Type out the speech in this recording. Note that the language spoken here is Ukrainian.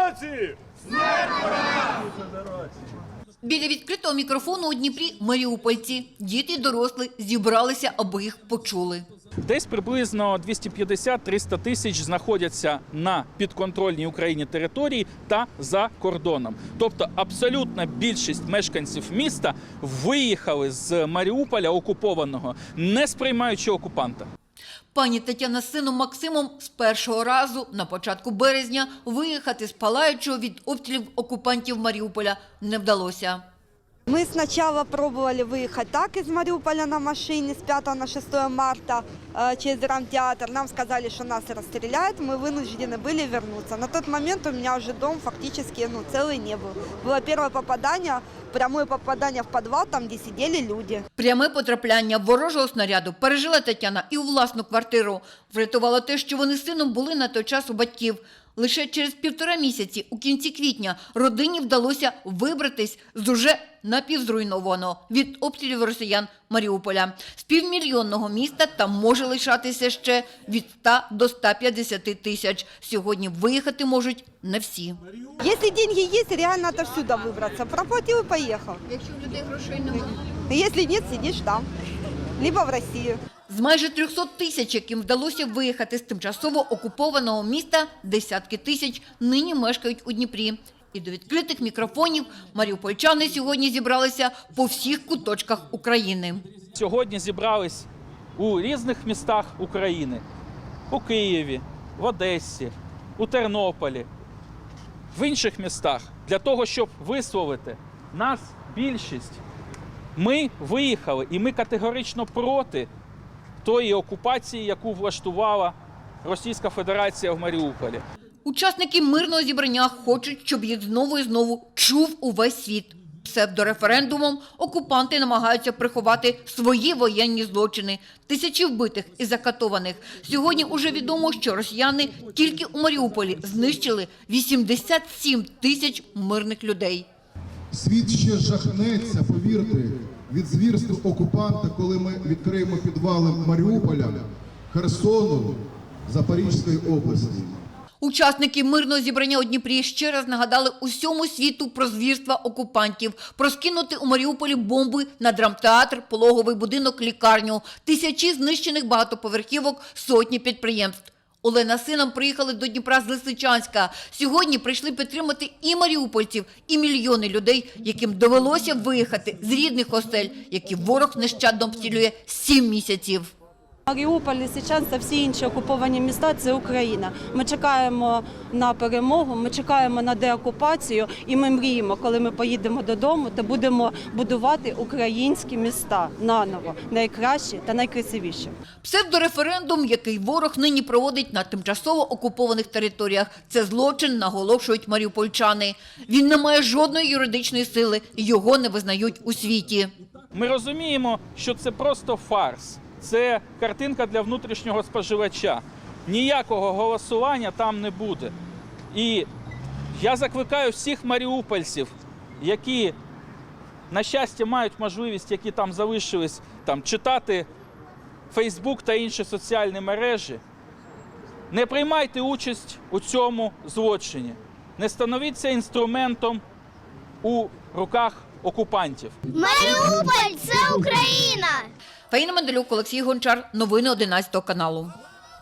федерації! Біля відкритого мікрофону у Дніпрі маріупольці. Діти й дорослі зібралися, аби їх почули. Десь приблизно 250-300 тисяч знаходяться на підконтрольній Україні території та за кордоном. Тобто абсолютна більшість мешканців міста виїхали з Маріуполя окупованого, не сприймаючи окупанта. Пані Тетяна з сином Максимом з першого разу на початку березня виїхати з палаючого від обстрілів окупантів Маріуполя не вдалося. Мы сначала пробовали выехать так из Мариуполя на машине с 5 на 6 марта э, через драмтеатр. Нам сказали, что нас расстреляют, мы вынуждены были вернуться. На тот момент у меня уже дом фактически ну, целый не был. Было первое попадание, прямое попадание в подвал, там, где сидели люди. Пряме потрапляння ворожого снаряду пережила Тетяна і у власну квартиру. Врятувало те, що вони з сином були на той час у батьків. Лише через півтора місяці, у кінці квітня, родині вдалося вибратись з уже напівзруйнованого від обстрілів росіян Маріуполя. З півмільйонного міста там може лишатися ще від 100 до 150 тисяч. Сьогодні виїхати можуть не всі. Если деньги есть, реально отовсюду выбраться. Проплатил и поехал. Якщо у людей грошей немає. Если нет, сидишь там. Либо в Россию. З майже 300 тисяч, яким вдалося виїхати з тимчасово окупованого міста, десятки тисяч нині мешкають у Дніпрі. І до відкритих мікрофонів маріупольчани сьогодні зібралися по всіх куточках України. Сьогодні зібрались у різних містах України: у Києві, в Одесі, у Тернополі, в інших містах для того, щоб висловити нас більшість. Ми виїхали і ми категорично проти тої окупації, яку влаштувала Російська Федерація в Маріуполі. Учасники мирного зібрання хочуть, щоб їх знову і знову чув увесь світ. Псевдореферендумом окупанти намагаються приховати свої воєнні злочини. Тисячі вбитих і закатованих. Сьогодні уже відомо, що росіяни тільки у Маріуполі знищили 87 тисяч мирних людей. Світ ще жахнеться, повірте, від звірств окупанта, коли ми відкриємо підвали Маріуполя, Херсону, Запорізької області. Учасники мирного зібрання у Дніпрі ще раз нагадали усьому світу про звірства окупантів, про скинути у Маріуполі бомби на драмтеатр, пологовий будинок, лікарню, тисячі знищених багатоповерхівок, сотні підприємств. Олена з сином приїхали до Дніпра з Лисичанська. Сьогодні прийшли підтримати і маріупольців, і мільйони людей, яким довелося виїхати з рідних хостель, які ворог нещадно обстрілює сім місяців. Маріуполь, Лисичанськ та всі інші окуповані міста це Україна. Ми чекаємо на перемогу, ми чекаємо на деокупацію, і ми мріємо, коли ми поїдемо додому, та будемо будувати українські міста наново, найкращі та найкрасивіші. Псевдореферендум, який ворог нині проводить на тимчасово окупованих територіях, це злочин, наголошують маріупольчани. Він не має жодної юридичної сили, його не визнають у світі. Ми розуміємо, що це просто фарс, це картинка для внутрішнього споживача. Ніякого голосування там не буде. І я закликаю всіх маріупольців, які, на щастя, мають можливість, які там залишились, там, читати Фейсбук та інші соціальні мережі. Не приймайте участь у цьому злочині. Не становіться інструментом у руках окупантів. Маріуполь це Україна! Фаїна Мандалюк, Олексій Гончар. Новини 11 каналу.